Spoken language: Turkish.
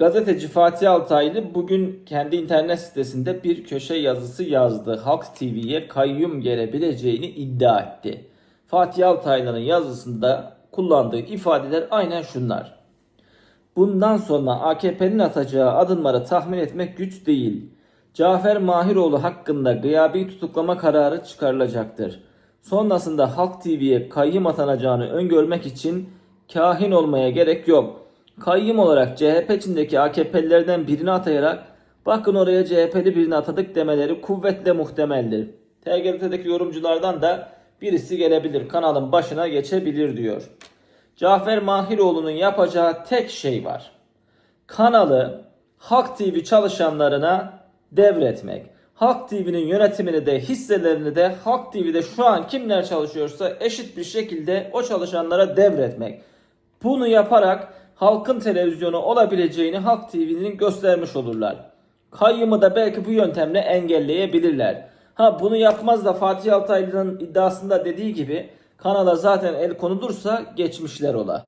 Gazeteci Fatih Altaylı bugün kendi internet sitesinde bir köşe yazısı yazdı. Halk TV'ye kayyum gelebileceğini iddia etti. Fatih Altaylı'nın yazısında kullandığı ifadeler aynen şunlar. Bundan sonra AKP'nin atacağı adımları tahmin etmek güç değil. Cafer Mahiroğlu hakkında gıyabi tutuklama kararı çıkarılacaktır. Sonrasında Halk TV'ye kayyım atanacağını öngörmek için kahin olmaya gerek yok. Kayyım olarak CHP içindeki AKP'lilerden birini atayarak bakın oraya CHP'li birini atadık demeleri kuvvetle muhtemeldir. TGRT'deki yorumculardan da birisi gelebilir kanalın başına geçebilir diyor. Cafer Mahiroğlu'nun yapacağı tek şey var. Kanalı Halk TV çalışanlarına devretmek. Halk TV'nin yönetimini de hisselerini de Halk TV'de şu an kimler çalışıyorsa eşit bir şekilde o çalışanlara devretmek. Bunu yaparak halkın televizyonu olabileceğini Halk TV'nin göstermiş olurlar. Kayyımı da belki bu yöntemle engelleyebilirler. Ha bunu yapmaz da Fatih Altaylı'nın iddiasında dediği gibi kanala zaten el konulursa geçmişler ola.